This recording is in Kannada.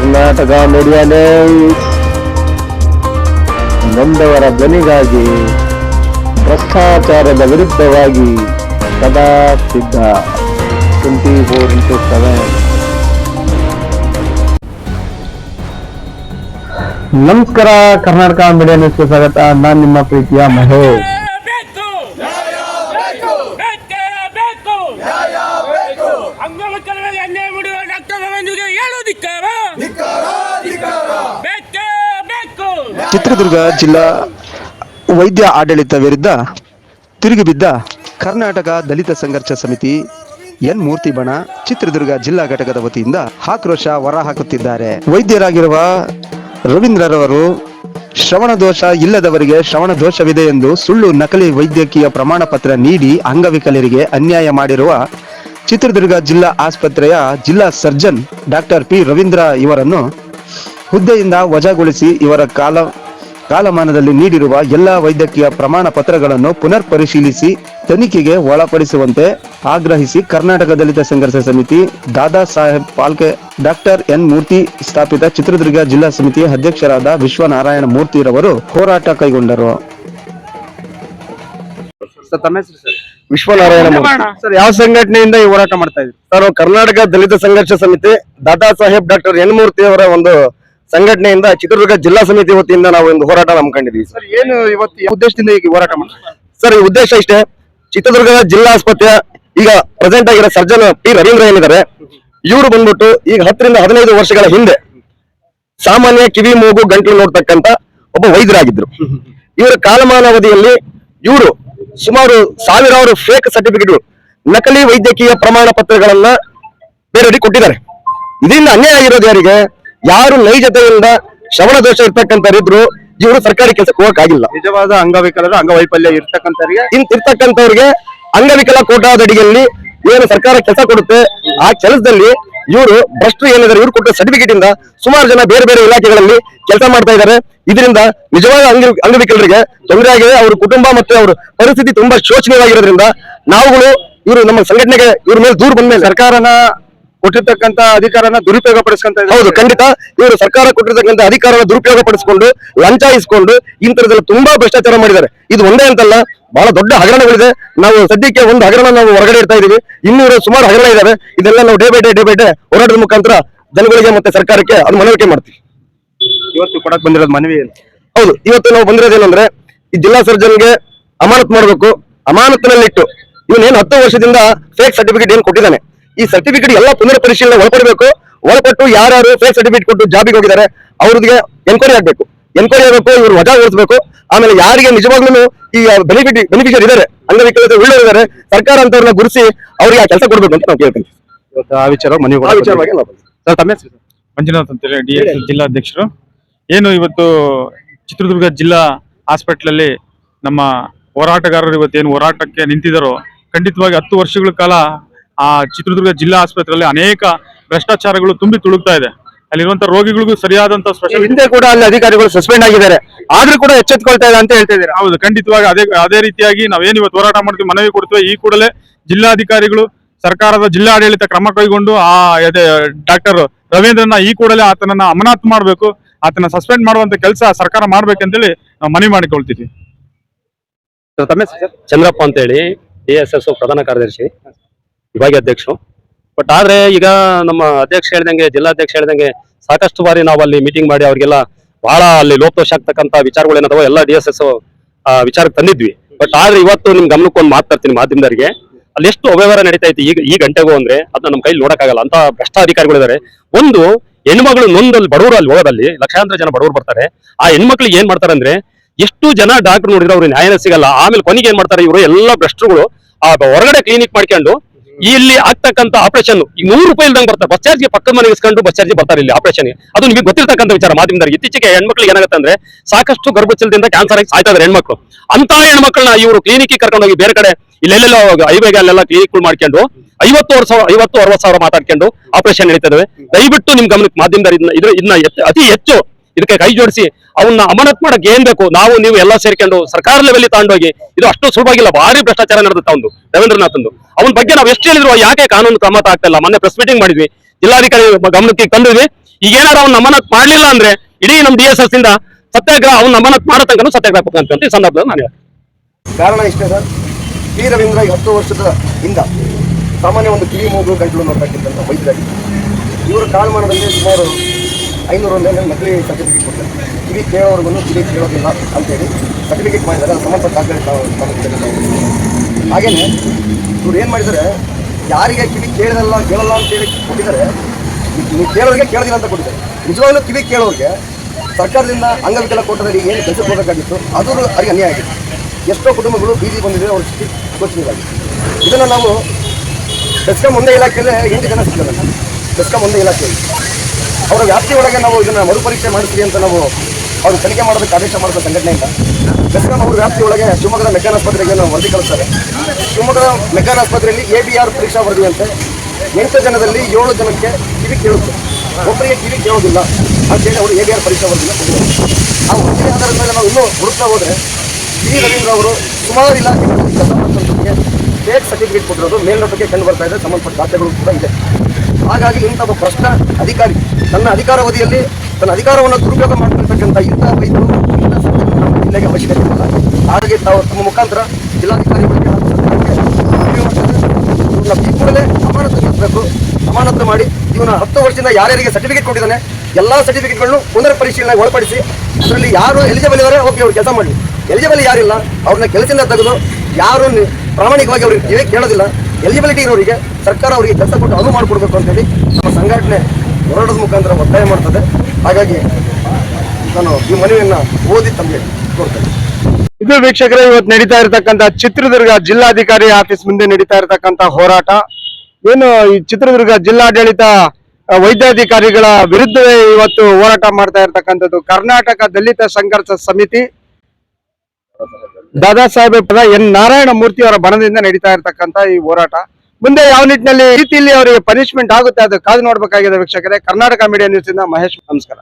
ಕರ್ನಾಟಕ ಮೀಡಿಯಾ ನ್ಯೂಸ್ ನೊಂದವರ ಧ್ವನಿಗಾಗಿ ಭ್ರಷ್ಟಾಚಾರದ ವಿರುದ್ಧವಾಗಿ ಸದಾ ಸಿದ್ಧ. ಟ್ವೆಂಟಿ ಫೋರ್ ಇಂಟು ಸೆವೆನ್ ನಮಸ್ಕಾರ ಕರ್ನಾಟಕ ಮೀಡಿಯಾ ನ್ಯೂಸ್ಗೆ ಸ್ವಾಗತ. ನಾನು ನಿಮ್ಮ ಪ್ರೀತಿಯ ಮಹೇಶ್. ಬೇಕು. ಬೇಕೇ ಬೇಕು. ಅಂಗವಿಕಲರಿಗೆ ಅನ್ಯಾಯ ಮಾಡುವ ಡಾಕ್ಟರ್ ರವೀಂದ್ರಿಗೆ ಹೇಳೋದಿಕ್ಕಾರ ಚಿತ್ರದುರ್ಗ ಜಿಲ್ಲಾ ವೈದ್ಯ ಆಡಳಿತ ವಿರುದ್ಧ ತಿರುಗಿಬಿದ್ದ ಕರ್ನಾಟಕ ದಲಿತ ಸಂಘರ್ಷ ಸಮಿತಿ ಎನ್ ಮೂರ್ತಿ ಬಣ ಚಿತ್ರದುರ್ಗ ಜಿಲ್ಲಾ ಘಟಕದ ವತಿಯಿಂದ ಆಕ್ರೋಶ ಹೊರಹಾಕುತ್ತಿದ್ದಾರೆ. ವೈದ್ಯರಾಗಿರುವ ರವೀಂದ್ರರವರು ಶ್ರವಣ ದೋಷ ಇಲ್ಲದವರಿಗೆ ಶ್ರವಣ ದೋಷವಿದೆ ಎಂದು ಸುಳ್ಳು ನಕಲಿ ವೈದ್ಯಕೀಯ ಪ್ರಮಾಣ ಪತ್ರ ನೀಡಿ ಅಂಗವಿಕಲರಿಗೆ ಅನ್ಯಾಯ ಮಾಡಿರುವ ಚಿತ್ರದುರ್ಗ ಜಿಲ್ಲಾ ಆಸ್ಪತ್ರೆಯ ಜಿಲ್ಲಾ ಸರ್ಜನ್ ಡಾಕ್ಟರ್ ಪಿ ರವೀಂದ್ರ ಇವರನ್ನು ಹುದ್ದೆಯಿಂದ ವಜಾಗೊಳಿಸಿ ಇವರ ಕಾಲ ಕಾಲಮಾನದಲ್ಲಿ ನೀಡಿರುವ ಎಲ್ಲಾ ವೈದ್ಯಕೀಯ ಪ್ರಮಾಣ ಪತ್ರಗಳನ್ನು ಪುನರ್ ಪರಿಶೀಲಿಸಿ ತನಿಖೆಗೆ ಒಳಪಡಿಸುವಂತೆ ಆಗ್ರಹಿಸಿ ಕರ್ನಾಟಕ ದಲಿತ ಸಂಘರ್ಷ ಸಮಿತಿ ದಾದಾ ಸಾಹೇಬ್ ಪಾಲ್ಕೆ ಡಾಕ್ಟರ್ ಎನ್ ಮೂರ್ತಿ ಸ್ಥಾಪಿತ ಚಿತ್ರದುರ್ಗ ಜಿಲ್ಲಾ ಸಮಿತಿ ಅಧ್ಯಕ್ಷರಾದ ವಿಶ್ವನಾರಾಯಣ ಮೂರ್ತಿರವರು ಹೋರಾಟ ಕೈಗೊಂಡರು. ವಿಶ್ವನಾರಾಯಣ ಸರ್ ಯಾವ ಸಂಘಟನೆಯಿಂದ ಈ ಹೋರಾಟ ಮಾಡ್ತಾ ಇದ್ದೀವಿ ಸರ್ ಕರ್ನಾಟಕ ದಲಿತ ಸಂಘರ್ಷ ಸಮಿತಿ ದಾದಾ ಸಾಹೇಬ್ ಡಾಕ್ಟರ್ ಎನ್ ಮೂರ್ತಿ ಅವರ ಒಂದು ಸಂಘಟನೆಯಿಂದ ಚಿತ್ರದುರ್ಗ ಜಿಲ್ಲಾ ಸಮಿತಿ ವತಿಯಿಂದ ನಾವು ಒಂದು ಹೋರಾಟ ಹಮ್ಮಿಕೊಂಡಿದ್ದೀವಿ ಸರ್. ಏನು ಇವತ್ತು ಉದ್ದೇಶದಿಂದ ಈಗ ಹೋರಾಟ ಮಾಡ್ತಾರೆ? ಸರ್ ಈ ಉದ್ದೇಶ ಇಷ್ಟೇ. ಚಿತ್ರದುರ್ಗದ ಜಿಲ್ಲಾ ಆಸ್ಪತ್ರೆ ಈಗ ಪ್ರೆಸೆಂಟ್ ಆಗಿರೋ ಸರ್ಜನ್ ಪಿ ರವೀಂದ್ರ ಏನಿದ್ದಾರೆ ಇವರು ಬಂದ್ಬಿಟ್ಟು ಈಗ ಹತ್ತರಿಂದ ಹದಿನೈದು ವರ್ಷಗಳ ಹಿಂದೆ ಸಾಮಾನ್ಯ ಕಿವಿ ಮೂಗು ಗಂಟಲು ನೋಡ್ತಕ್ಕಂತ ಒಬ್ಬ ವೈದ್ಯರಾಗಿದ್ರು. ಇವರ ಕಾಲಮಾನಾವಧಿಯಲ್ಲಿ ಇವರು ಸುಮಾರು ಸಾವಿರಾರು ಫೇಕ್ ಸರ್ಟಿಫಿಕೇಟ್ ನಕಲಿ ವೈದ್ಯಕೀಯ ಪ್ರಮಾಣ ಪತ್ರಗಳನ್ನ ಬೇರೆಯವರಿಗೆ ಕೊಟ್ಟಿದ್ದಾರೆ. ಇದರಿಂದ ಅನ್ಯಾಯ ಆಗಿರೋದು ಯಾರಿಗೆ? ಯಾರು ನೈಜತೆಯಿಂದ ಶ್ರವಣ ದೋಷ ಇರ್ತಕ್ಕಂಥವ್ರಿದ್ರು ಇವರು ಸರ್ಕಾರಿ ಕೆಲಸಕ್ಕೆ ಹೋಗಕ್ಕಾಗಿಲ್ಲ. ನಿಜವಾದ ಅಂಗವಿಕಲರು ಅಂಗವೈಫಲ್ಯ ಇರ್ತಕ್ಕಂಥವ್ರಿಗೆ ಇರ್ತಕ್ಕಂಥವ್ರಿಗೆ ಅಂಗವಿಕಲ ಕೋಟಾದಡಿಯಲ್ಲಿ ಏನು ಸರ್ಕಾರ ಕೆಲಸ ಕೊಡುತ್ತೆ ಆ ಕೆಲಸದಲ್ಲಿ ಇವರು ಭ್ರಷ್ಟರು ಏನಿದ್ದಾರೆ ಇವರು ಕೊಟ್ಟ ಸರ್ಟಿಫಿಕೇಟ್ ಇಂದ ಸುಮಾರು ಜನ ಬೇರೆ ಬೇರೆ ಇಲಾಖೆಗಳಲ್ಲಿ ಕೆಲಸ ಮಾಡ್ತಾ ಇದ್ದಾರೆ ಇದರಿಂದ ನಿಜವಾದ ಅಂಗ ಅಂಗವಿಕಲರಿಗೆ ತೊಂದರೆ ಆಗಿದೆ ಅವ್ರ ಕುಟುಂಬ ಮತ್ತು ಅವ್ರ ಪರಿಸ್ಥಿತಿ ತುಂಬಾ ಶೋಚನೀಯವಾಗಿರೋದ್ರಿಂದ ನಾವುಗಳು ಇವರು ನಮ್ಮ ಸಂಘಟನೆಗೆ ಇವ್ರ ಮೇಲೆ ದೂರ ಬಂದ ಮೇಲೆ ಸರ್ಕಾರನ ಕೊಟ್ಟಿರ್ತಕ್ಕಂತ ಅಧಿಕಾರನ ದುರುಪಯೋಗ ಪಡಿಸ್ಕೊಂತ ಹೌದು ಖಂಡಿತ. ಇವರು ಸರ್ಕಾರ ಕೊಟ್ಟಿರ್ತಕ್ಕಂಥ ಅಧಿಕಾರನ ದುರುಪಯೋಗ ಪಡಿಸ್ಕೊಂಡು ಲಂಚ ಇಸ್ಕೊಂಡು ಇಂಥದ್ರಲ್ಲಿ ತುಂಬಾ ಭ್ರಷ್ಟಾಚಾರ ಮಾಡಿದ್ದಾರೆ. ಇದು ಒಂದೇ ಅಂತಲ್ಲ ಬಹಳ ದೊಡ್ಡ ಹಗರಣಗಳಿದೆ. ನಾವು ಸದ್ಯಕ್ಕೆ ಒಂದು ಹಗರಣ ನಾವು ಹೊರಗಡೆ ಇಡ್ತಾ ಇದೀವಿ. ಇನ್ನೂರು ಸುಮಾರು ಹಗರಣ ಇದಾವೆ. ಇದೆಲ್ಲ ನಾವು day by day day by day ಹೋರಾಟದ ಮುಖಾಂತರ ಜನಗಳಿಗೆ ಮತ್ತೆ ಸರ್ಕಾರಕ್ಕೆ ಅದು ಮನವರಿಕೆ ಮಾಡ್ತೀವಿ. ಇವತ್ತು ಕೊಡಕ್ ಬಂದಿರೋದು ಮನವಿ ಹೌದು ಇವತ್ತು ನಾವು ಬಂದಿರೋದೇನಂದ್ರೆ ಈ ಜಿಲ್ಲಾ ಸರ್ಜನ್ಗೆ ಅಮಾನತ್ ಮಾಡಬೇಕು. ಅಮಾನತ್ನಲ್ಲಿಟ್ಟು ಇವನೇನು ಹತ್ತು ವರ್ಷದಿಂದ ಫೇಕ್ ಸರ್ಟಿಫಿಕೇಟ್ ಏನ್ ಕೊಟ್ಟಿದ್ದಾನೆ? ಈ ಸರ್ಟಿಫಿಕೇಟ್ ಎಲ್ಲ ಪುನರ್ ಪರಿಶೀಲನೆ ಒಳಪಡಬೇಕು. ಒಳಪಟ್ಟು ಯಾರು ಫೇಕ್ ಸರ್ಟಿಫಿಕೇಟ್ ಕೊಟ್ಟು ಜಾಬಿಗೆ ಹೋಗಿದ್ದಾರೆ ಅವ್ರಿಗೆ ಎನ್ಕ್ವೈರಿ ಆಗ್ಬೇಕು. ಎನ್ಕ್ವೈರಿ ಆಗಬೇಕು ಇವ್ರು ವಜಾ ಓಡಿಸಬೇಕು. ಆಮೇಲೆ ಯಾರಿಗೆ ನಿಜವಾಗ್ಲೂ ಈ ಬೆನಿಫಿಟ್ ಬೆನಿಫಿಷಿಯರ್ ಇದ್ದಾರೆ ಅಂಗವಿಕಲತೆ ಇದ್ದಾರೆ ಸರ್ಕಾರ ಅಂತವ್ರನ್ನ ಗುರುಸಿ ಅವ್ರಿಗೆ ಆ ಕೆಲಸ ಕೊಡ್ಬೇಕು ಅಂತ ನಾವು ಕೇಳ್ತೀನಿ. ಆ ವಿಚಾರ ಮನೆ ವಿಚಾರವಾಗಿ ಸರ್ ತಮ್ಮ? ಮಂಜುನಾಥ್ ಅಂತೇಳಿ ಡಿ ಎಸ್ ಜಿಲ್ಲಾಧ್ಯಕ್ಷರು. ಏನು ಇವತ್ತು ಚಿತ್ರದುರ್ಗ ಜಿಲ್ಲಾ ಹಾಸ್ಪಿಟ್ಲಲ್ಲಿ ನಮ್ಮ ಹೋರಾಟಗಾರರು ಇವತ್ತೇನು ಹೋರಾಟಕ್ಕೆ ನಿಂತಿದ್ದಾರೋ ಖಂಡಿತವಾಗಿ ಹತ್ತು ವರ್ಷಗಳ ಕಾಲ ಆ ಚಿತ್ರದುರ್ಗ ಜಿಲ್ಲಾ ಆಸ್ಪತ್ರೆಯಲ್ಲಿ ಅನೇಕ ಭ್ರಷ್ಟಾಚಾರಗಳು ತುಂಬಿ ತುಳುಕ್ತಾ ಇದೆ. ಅಲ್ಲಿರುವಂತ ರೋಗಿಗಳಿಗೂ ಸರಿಯಾದಂತ ಸ್ಪೆಷಲ್ ಹಿಂದೆ ಕೂಡ ಅಲ್ಲಿ ಅಧಿಕಾರಿಗಳು ಸಸ್ಪೆಂಡ್ ಆಗಿದ್ದಾರೆ. ಆದ್ರೂ ಕೂಡ ಎಚ್ಚೆತ್ಕೊಳ್ತಾ ಇದೆ ಅಂತ ಹೇಳ್ತಾ ಇದ್ದಾರೆ. ಹೌದು ಖಂಡಿತವಾಗಿ ಅದೇ ಅದೇ ರೀತಿಯಾಗಿ ನಾವೇನು ಇವತ್ತು ಹೋರಾಟ ಮಾಡ್ತೀವಿ ಮನವಿ ಕೊಡ್ತೀವಿ ಈ ಕೂಡಲೇ ಜಿಲ್ಲಾಧಿಕಾರಿಗಳು ಸರ್ಕಾರದ ಜಿಲ್ಲಾಡಳಿತ ಕ್ರಮ ಕೈಗೊಂಡು ಆ ಡಾಕ್ಟರ್ ರವೀಂದ್ರನ ಈ ಕೂಡಲೇ ಆತನನ್ನ ಅಮನಾತ್ ಮಾಡಬೇಕು ಆತನ ಸಸ್ಪೆಂಡ್ ಮಾಡುವಂತ ಕೆಲಸ ಸರ್ಕಾರ ಮಾಡ್ಬೇಕಂತೇಳಿ ನಾವು ಮನವಿ ಮಾಡಿಕೊಳ್ತೀವಿ. ತಮ್ಮ ಹೆಸರು ಸರ್? ಚಂದ್ರಪ್ಪ ಅಂತೇಳಿ ಹೇಳಿ ಎಸ್ ಎಸ್ ಪ್ರಧಾನ ಕಾರ್ಯದರ್ಶಿ. ವಿಭಾಗೀಯ ಅಧ್ಯಕ್ಷರು. ಬಟ್ ಆದ್ರೆ ಈಗ ನಮ್ಮ ಅಧ್ಯಕ್ಷ ಹೇಳಿದಂಗೆ, ಜಿಲ್ಲಾಧ್ಯಕ್ಷ ಹೇಳಿದಂಗೆ ಸಾಕಷ್ಟು ಬಾರಿ ನಾವು ಅಲ್ಲಿ ಮೀಟಿಂಗ್ ಮಾಡಿ ಅವರಿಗೆಲ್ಲ ಬಹಳ ಅಲ್ಲಿ ಲೋಪದೋಷ ಆಗ್ತಕ್ಕಂಥ ವಿಚಾರಗಳು ಏನದಾವ ಎಲ್ಲ ಡಿ ಎಸ್ ಎಸ್ ವಿಚಾರಕ್ಕೆ ತಂದಿದ್ವಿ. ಬಟ್ ಆದ್ರೆ ಇವತ್ತು ನಿಮ್ ಗಮನಕ್ಕೆ ಒಂದು ಮಾತಾಡ್ತೀನಿ ಮಾಧ್ಯಮದವರಿಗೆ. ಅಲ್ಲಿ ಎಷ್ಟು ಅವ್ಯವಹಾರ ನಡೀತಾ ಐತಿ ಈಗ, ಈ ಗಂಟೆಗೂ ಅಂದ್ರೆ ಅದನ್ನ ನಮ್ಮ ಕೈಲಿ ನೋಡಕ್ಕಾಗಲ್ಲ. ಅಂತ ಭ್ರಷ್ಟ ಅಧಿಕಾರಿಗಳಿದ್ದಾರೆ ಒಂದು ಹೆಣ್ಮಗಳು ನೊಂದಲ್ಲಿ ಬಡವರು ಅಲ್ಲಿ ಹೋಗೋದಲ್ಲಿ, ಲಕ್ಷಾಂತರ ಜನ ಬಡವರು ಬರ್ತಾರೆ. ಆ ಹೆಣ್ಮಕ್ಳಿಗೆ ಏನ್ ಮಾಡ್ತಾರೆ ಅಂದ್ರೆ ಎಷ್ಟು ಜನ ಡಾಕ್ಟರ್ ನೋಡಿದ್ರೆ ಅವ್ರಿಗೆ ನ್ಯಾಯನೇ ಸಿಗಲ್ಲ. ಆಮೇಲೆ ಕೊನೆಗೆ ಏನ್ ಮಾಡ್ತಾರೆ ಇವರು ಎಲ್ಲ ಭ್ರಷ್ಟರುಗಳು, ಆ, ಹೊರಗಡೆ ಕ್ಲಿನಿಕ್ ಮಾಡ್ಕೊಂಡು ಇಲ್ಲಿ ಆಗ್ತಕ್ಕಂಥ ಆಪರೇಷನ್ ಈ ನೂರು ರೂಪಾಯಿ ಇಲ್ದಂಗೆ ಬರ್ತಾರೆ ಬಸ್ ಚಾರ್ಜ್ಗೆ ಪಕ್ಕದ ಮನೆಗೆ ಇಸ್ಕೊಂಡು ಬಸ್ ಚಾರ್ಜ್ ಬರ್ತಾರೆ ಇಲ್ಲಿ ಆಪರೇಷನ್ ಅದು ನಿಮಗೆ ಗೊತ್ತಿರ್ತಕ್ಕಂಥ ವಿಚಾರ ಮಾಧ್ಯಮದಲ್ಲಿ ಇತ್ತೀಚೆಗೆ ಹೆಣ್ಮಕ್ಳು ಏನಾಗುತ್ತೆ ಅಂದ್ರೆ ಸಾಕಷ್ಟು ಗರ್ಭಚಲದಿಂದ ಕ್ಯಾನ್ಸರ್ ಆಗಿ ಸಾಯ್ತಾ ಇದಾರೆ ಹೆಣ್ಮಕ್ಳು. ಅಂತ ಹೆಣ್ಮಕ್ಳನ್ನ ಇವರು ಕ್ಲಿನಿಕ್ ಕರ್ಕೊಂಡು ಹೋಗಿ ಬೇರೆ ಕಡೆ ಇಲ್ಲೆಲ್ಲೆಲ್ಲ ಹೈವೇಗೆ ಅಲ್ಲೆಲ್ಲ ಕ್ಲಿನಿಕ್ ಮಾಡ್ಕೊಂಡು ಐವತ್ತು ವರ್ಷ, ಐವತ್ತು, ಅರವತ್ತು ಸಾವಿರ ಮಾತಾಡ್ಕೊಂಡು ಆಪರೇಷನ್ ನಡೀತದೆ ದಯವಿಟ್ಟು ನಿಮ್ ಗಮನಕ್ಕೆ ಮಾಧ್ಯಮದ ಇದನ್ನ ಅತಿ ಹೆಚ್ಚು ಇದಕ್ಕೆ ಕೈ ಜೋಡಿಸಿ ಅವನ್ನ ಅಮಾನತ್ ಮಾಡಕ್ ಏನ್ ಬೇಕು? ನಾವು, ನೀವು ಎಲ್ಲ ಸೇರ್ಕೊಂಡು ಸರ್ಕಾರ ಲೆವೆಲ್ ತಗೊಂಡೋಗಿ ಇದು ಅಷ್ಟು ಸುಲಭವಾಗಿಲ್ಲ, ಭಾರಿ ಭ್ರಷ್ಟಾಚಾರ ನಡೆದ ಒಂದು ರವೀಂದ್ರನಾಥ್ ಅವನ ಬಗ್ಗೆ ನಾವು ಎಷ್ಟು ಹೇಳಿದ್ರು, ಯಾಕೆ ಕಾನೂನು ಕ್ರಮ ಆಗ್ತಾ ಇಲ್ಲ? ಮೊನ್ನೆ ಪ್ರೆಸ್ ಮೀಟಿಂಗ್ ಮಾಡಿದ್ವಿ, ಜಿಲ್ಲಾಧಿಕಾರಿ ಗಮನಕ್ಕೆ ತಂದಿದ್ವಿ. ಈಗೇನಾರ ಅವ್ನ ಅಮಾನತ್ ಮಾಡ್ಲಿಲ್ಲ ಅಂದ್ರೆ, ಇಡೀ ನಮ್ ಡಿ ಎಸ್ ಎಸ್ ಇಂದ ಸತ್ಯಾಗ್ರಹ ಅವ್ನ ಅಮಾನತ್ ಮಾಡೋ ತನಕ ಸತ್ಯಾಗ್ರಹ ಅಂತ ಈ ಸಂದರ್ಭದಲ್ಲಿ ನಾನು. ಕಾರಣ ಇಷ್ಟೇ ಸರ್ ಟಿ ರವೀಂದ್ರ ಈ ಹತ್ತು ವರ್ಷದ ಹಿಂದ ಸಾಮಾನ್ಯ ಒಂದು ಕಿವಿ ಮೂಗು ಗಂಟಲು ನೋಡ್ತಕ್ಕಂಥ ವೈದ್ಯರಾಗಿದ್ದರು. ಇವರು ಕಾಲಮಾನದಲ್ಲಿ ಸುಮಾರು ಐನೂರ ಮೇಲೆ ನಕಲಿ ಸರ್ಟಿಫಿಕೇಟ್ ಕೊಡ್ತಾರೆ ಕಿವಿ ಕೇಳೋರ್ಗು ಕಿವಿ ಕೇಳೋದಿಲ್ಲ ಅಂತೇಳಿ ಸರ್ಟಿಫಿಕೇಟ್ ಅದು ಸಂಬಂಧಪಟ್ಟ ದಾಖಲೆ ಹಾಗೇನೆ ಇವ್ರು ಏನು ಮಾಡಿದ್ದಾರೆ, ಯಾರಿಗೆ ಕಿವಿ ಕೇಳಲ್ಲ ಕೇಳಲ್ಲ ಅಂತೇಳಿ ಕೊಟ್ಟಿದ್ದಾರೆ, ನೀವು ಕೇಳೋರಿಗೆ ಕೇಳೋದಿಲ್ಲ ಅಂತ ಕೊಟ್ಟಿದ್ದಾರೆ. ನಿಜವಾಗ್ಲೂ ಕಿವಿ ಕೇಳೋರಿಗೆ ಸರ್ಕಾರದಿಂದ ಅಂಗವಿಕಲ ಕೊಟ್ಟದಲ್ಲಿ ಏನು ಕೆಲಸ ಕೊಡಬೇಕಾಗಿತ್ತು, ಅದು ಅವರಿಗೆ ಅನ್ಯಾಯ ಆಗಿತ್ತು ಎಷ್ಟೋ ಕುಟುಂಬಗಳು ಬೀದಿ ಬಂದಿದೆ, ಅವ್ರ ಸ್ಥಿತಿ ಗೋಚರವಾಗಿದೆ ಇದನ್ನು ನಾವು ಬೆಸ್ಕಾಂ ಒಂದೇ ಇಲಾಖೆಯಲ್ಲಿ, ಎಂಟು ಜನ ಸಿಗ್ತಾರೆ ಬೆಸ್ಕಾಂ ಒಂದೇ ಇಲಾಖೆಯಲ್ಲಿ. ಅವರ ವ್ಯಾಪ್ತಿ ಒಳಗೆ ನಾವು ಇದನ್ನು ಮರುಪರೀಕ್ಷೆ ಮಾಡಿಸ್ತೀವಿ ಅಂತ ನಾವು ಅವರು ತನಿಖೆ ಮಾಡೋದಕ್ಕೆ ಆದೇಶ ಮಾಡಿದ ಸಂಘಟನೆಯಿಂದ. ಬೆಸ್ಕಾಂ ಅವರ ವ್ಯಾಪ್ತಿ ಒಳಗೆ ಶಿವಮೊಗ್ಗದ ಮೆಕ್ಯಾನ್ ಆಸ್ಪತ್ರೆಗೆ ನಾವು ವರದಿ ಕಳಿಸ್ತಾರೆ. ಶಿವಮೊಗ್ಗದ ಮೆಕ್ಯಾನ್ ಆಸ್ಪತ್ರೆಯಲ್ಲಿ ಎ ಬಿ ಆರ್ ಪರೀಕ್ಷಾ ವರದಿ ಅಂತೆ. ಎಂಟು ಜನದಲ್ಲಿ ಏಳು ಜನಕ್ಕೆ ಕಿವಿ ಕೇಳುತ್ತೆ. ಒಬ್ಬರಿಗೆ ಕಿವಿ ಕೇಳೋದಿಲ್ಲ. ಅಂತೇಳಿ ಅವರು ಎ ಬಿ ಆರ್ ಪರೀಕ್ಷಾ ವರದಿನ ಕೊಟ್ಟಿದ್ದಾರೆ. ಆ ವರದಿ ಆಧಾರದ ಮೇಲೆ ನಾವು ಇನ್ನೂ ಹುಡುಕ್ತಾ ಹೋದರೆ ಟಿ ರವೀಂದ್ರ ಅವರು ಸುಮಾರು ಫೇಕ್ ಸರ್ಟಿಫಿಕೇಟ್ ಕೊಟ್ಟಿರೋದು, ಮೇಲ್ನೋಟಕ್ಕೆ ಕಂಡು ಬರ್ತಾ ಇದೆ, ಸಂಬಂಧಪಟ್ಟ ದಾಖಲೆಗಳು ಕೂಡ ಇದೆ. ಹಾಗಾಗಿ ಇಂಥ ಒಬ್ಬ ಭ್ರಷ್ಟ ಅಧಿಕಾರಿ ತನ್ನ ಅಧಿಕಾರಾವಧಿಯಲ್ಲಿ ತನ್ನ ಅಧಿಕಾರವನ್ನು ದುರುಪಯೋಗ ಮಾಡ್ತಕ್ಕಂಥ ಇಂಥ ವೈದ್ಯರು ಇಂಥ ಜಿಲ್ಲೆಗೆ ಅವಶ್ಯಕತೆ ಇಲ್ಲ ಹಾಗಾಗಿ ತಾವು ತಮ್ಮ ಮುಖಾಂತರ ಜಿಲ್ಲಾಧಿಕಾರಿಗಳಿಗೆ ಹಾಗೂ ಈ ಕೂಡಲೇ ಅಮಾನತು ಅಮಾನತು ಮಾಡಿ ಇವನ ಹತ್ತು ವರ್ಷದಿಂದ ಯಾರ್ಯಾರಿಗೆ ಸರ್ಟಿಫಿಕೇಟ್ ಕೊಟ್ಟಿದ್ದಾನೆ, ಎಲ್ಲ ಸರ್ಟಿಫಿಕೇಟ್ಗಳನ್ನು ಪುನರ್ ಪರಿಶೀಲನೆಗೆ ಒಳಪಡಿಸಿ ಅದರಲ್ಲಿ ಯಾರು ಎಲಿಜಿಬಲ್ ಇದ್ದಾರೆ ಓಕೆ ಅವ್ರು ಕೆಲಸ ಮಾಡಿ ಎಲಿಜಿಬಲ್ ಯಾರಿಲ್ಲ, ಅವ್ರನ್ನ ಕೆಲಸದಿಂದ ತೆಗೆದು ಯಾರು ಪ್ರಾಮಾಣಿಕವಾಗಿ ಅವ್ರಿಗೆ ಕಿವಿ ಕೇಳೋದಿಲ್ಲ. ಎಲಿಜಿಬಿಲಿಟಿ ಇರೋರಿಗೆ ಸರ್ಕಾರ ಅವರಿಗೆ ಕೆಲಸ ಕೊಟ್ಟು ಅನುವು ಮಾಡಿಕೊಡ್ಬೇಕು ಅಂತೇಳಿ ನಮ್ಮ ಸಂಘಟನೆ ಹೋರಾಟದ ಮುಖಾಂತರ ಒತ್ತಾಯ ಮಾಡ್ತದೆ. ಹಾಗಾಗಿ ನಾನು ಈ ಮನವಿಯನ್ನ ಓದಿ ತಮಗೆ ಕೊಡ್ತೇನೆ ಇದು ವೀಕ್ಷಕರೇ, ಇವತ್ತು ನಡೀತಾ ಇರತಕ್ಕಂತ ಚಿತ್ರದುರ್ಗ ಜಿಲ್ಲಾಧಿಕಾರಿ ಆಫೀಸ್ ಮುಂದೆ ನಡೀತಾ ಇರತಕ್ಕಂತ ಹೋರಾಟ. ಏನು ಈ ಚಿತ್ರದುರ್ಗ ಜಿಲ್ಲಾಡಳಿತ ವೈದ್ಯಾಧಿಕಾರಿಗಳ ವಿರುದ್ಧವೇ ಇವತ್ತು ಹೋರಾಟ ಮಾಡ್ತಾ ಇರತಕ್ಕಂಥದ್ದು. ಕರ್ನಾಟಕ ದಲಿತ ಸಂಘರ್ಷ ಸಮಿತಿ ದಾದಾ ಸಾಹೇಬ್ ಎನ್ ನಾರಾಯಣ ಮೂರ್ತಿ ಅವರ ಬಣದಿಂದ ನಡೀತಾ ಇರತಕ್ಕಂತ ಈ ಹೋರಾಟ. ಮುಂದೆ ಯಾವ ನಿಟ್ಟಿನಲ್ಲಿ ರೀತಿಯಲ್ಲಿ ಅವರಿಗೆ ಪನಿಷ್ಮೆಂಟ್ ಆಗುತ್ತೆ, ಅದು ಕಾದು ನೋಡ್ಬೇಕಾಗಿದೆ ವೀಕ್ಷಕರೇ. ಕರ್ನಾಟಕ ಮೀಡಿಯಾ ನ್ಯೂಸ್ ಇಂದ ಮಹೇಶ್, ನಮಸ್ಕಾರ.